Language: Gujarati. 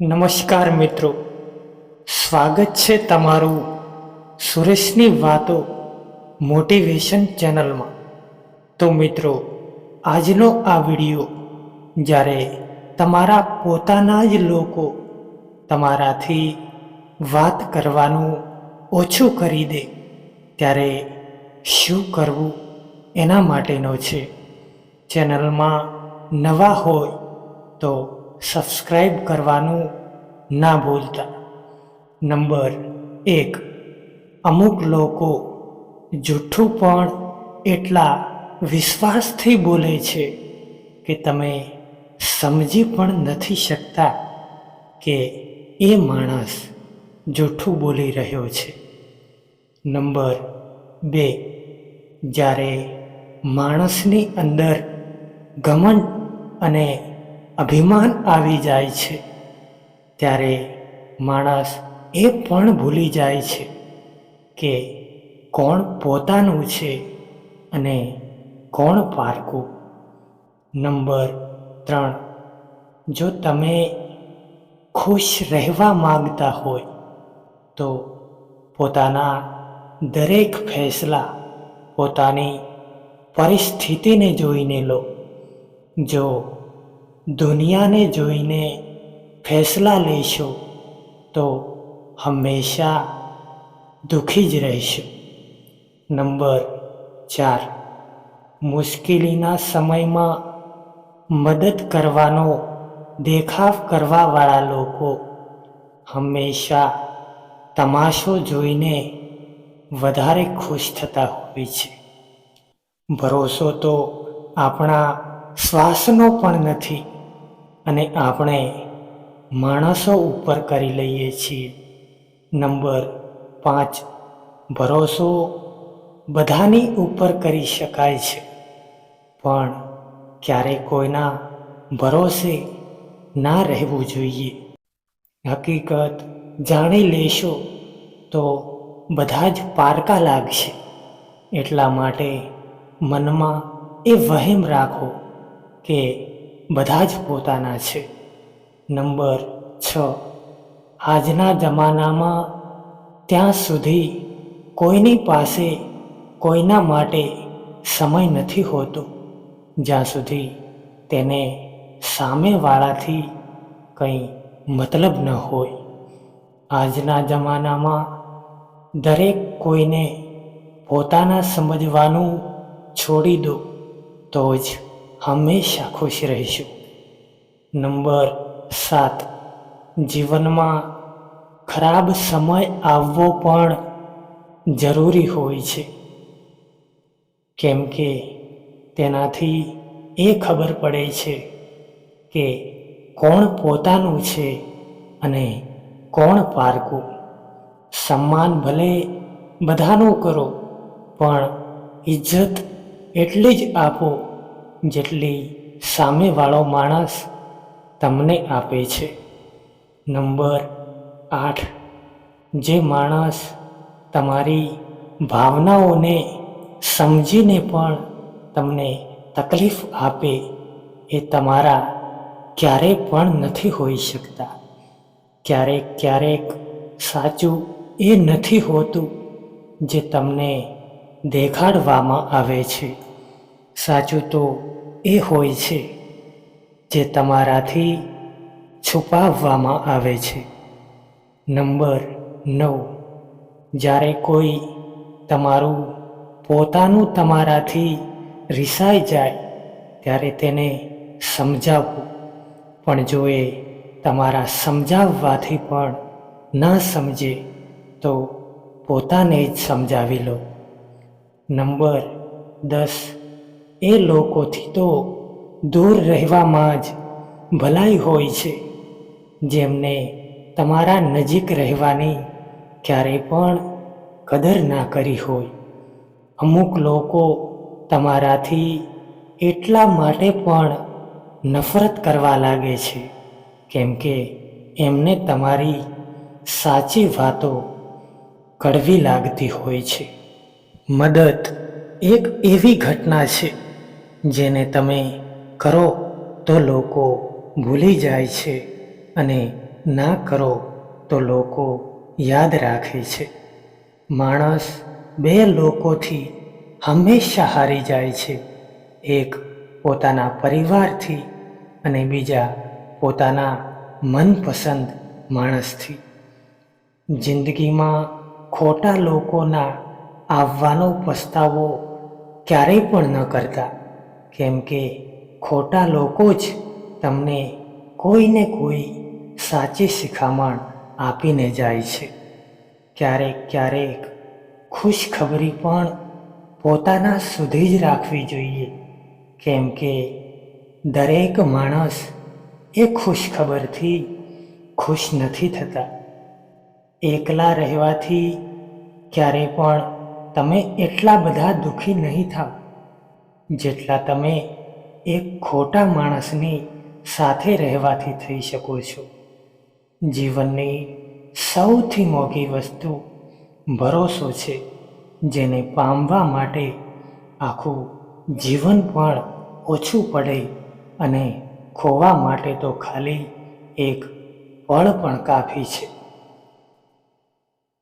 નમસ્કાર મિત્રો. સ્વાગત છે તમારું સુરેશની વાતો મોટિવેશન ચેનલમાં. તો મિત્રો, આજનો આ વિડિયો, જ્યારે તમારા પોતાના જ લોકો તમારાથી વાત કરવાનું ઓછું કરી દે, ત્યારે શું કરવું એના માટેનો છે? ચેનલમાં નવા હોય તો સબસ્ક્રાઈબ કરવાનું ના ભૂલતા. નંબર એક, અમુક લોકો જૂઠું પણ એટલા વિશ્વાસથી બોલે છે કે તમે સમજી પણ નથી શકતા કે એ માણસ જૂઠું બોલી રહ્યો છે. નંબર બે, જ્યારે માણસની અંદર ઘમંડ અને અભિમાન આવી જાય છે. ત્યારે માણસ એ પણ ભૂલી જાય છે કે કોણ પોતાનું છે અને કોણ પારકું. નંબર ત્રણ. જો તમે ખુશ રહેવા માંગતા હોય તો પોતાના દરેક ફેસલા પોતાની પરિસ્થિતિને જોઈને લો. જો દુનિયાને જોઈને ફેસલા લેશો તો હંમેશા દુઃખી જ રહેશો. નંબર ચાર. મુશ્કેલીના સમયમાં મદદ કરવાનો, દેખાવ કરવાવાળા લોકો હંમેશા તમાશો જોઈને વધારે ખુશ થતા હોય છે. ભરોસો તો આપણા શ્વાસનો પણ નથી અને આપણે માણસો ઉપર કરી લઈએ છીએ. નંબર પાંચ, ભરોસો બધાની ઉપર કરી શકાય છે. પણ ક્યારેય કોઈના ભરોસે ના રહેવું જોઈએ? હકીકત જાણી લેશો તો બધા જ પારકા લાગશે. એટલા માટે મનમાં એ વહેમ રાખો કે બધા જ પોતાના છે. નંબર છ. આજના જમાનામાં ત્યાં સુધી કોઈની પાસે કોઈના માટે સમય નથી હોતો. જ્યાં સુધી તેને સામેવાળાથી કંઈ મતલબ ન હોય. આજના જમાનામાં દરેક કોઈને પોતાના સમજવાનું છોડી દો તો જ હંમેશા ખુશ રહીશું. નંબર સાત. જીવનમાં ખરાબ સમય આવવો પણ જરૂરી હોય છે. કેમ કે તેનાથી એ ખબર પડે છે કે કોણ પોતાનું છે અને કોણ પારકું. સન્માન ભલે બધાનું કરો, પણ ઇજ્જત એટલી જ આપો જેટલી સામેવાળો માણસ તમને આપે છે. નંબર આઠ. જે માણસ તમારી ભાવનાઓને સમજીને પણ તમને તકલીફ આપે એ તમારા ક્યારેય પણ નથી હોઈ શકતા. ક્યારેક ક્યારેક સાચું એ નથી હોતું જે તમને દેખાડવામાં આવે છે. સાચું તો એ હોય છે જે તમારાથી છુપાવવામાં આવે છે. નંબર નવ. જ્યારે કોઈ તમારું પોતાનું તમારાથી રિસાઈ જાય, ત્યારે તેને સમજાવવું. પણ જો એ તમારા સમજાવવાથી પણ ના સમજે, તો પોતાને જ સમજાવી લો. નંબર દસ. એ લોકોથી તો દૂર રહેવામાં જ ભલાઈ હોય છે. જેમને તમારા નજીક રહેવાની ક્યારેય પણ કદર ના કરી હોય. અમુક લોકો તમારાથી એટલા માટે પણ નફરત કરવા લાગે છે, કેમ કે એમને તમારી સાચી વાતો કડવી લાગતી હોય છે. મદદ એક એવી ઘટના છે જેને તમે કરો તો લોકો ભૂલી જાય છે અને ના કરો તો લોકો યાદ રાખે છે. માણસ બે લોકોથી હંમેશા હારી જાય છે. એક પોતાના પરિવારથી અને બીજા પોતાના મનપસંદ માણસથી. જિંદગીમાં ખોટા લોકોના આવવાનો પસ્તાવો ક્યારેય પણ ન કરતા. કેમ કે ખોટા લોકો જ તમને કોઈને કોઈ સાચી શિખામણ આપીને જાય છે. ક્યારેક ક્યારેક ખુશખબરી પણ પોતાના સુધી જ રાખવી જોઈએ. કેમ કે દરેક માણસ એ ખુશખબરથી ખુશ નથી થતા. એકલા રહેવાથી ક્યારે પણ તમે એટલા બધા દુઃખી નહીં થાવ. જેટલા તમે એક ખોટા માણસની સાથે રહેવાથી થઈ શકો છો. જીવનની સૌથી મોંઘી વસ્તુ ભરોસો છે, જેને પામવા માટે આખું જીવન પણ ઓછું પડે અને ખોવા માટે તો ખાલી એક પળ પણ કાફી છે.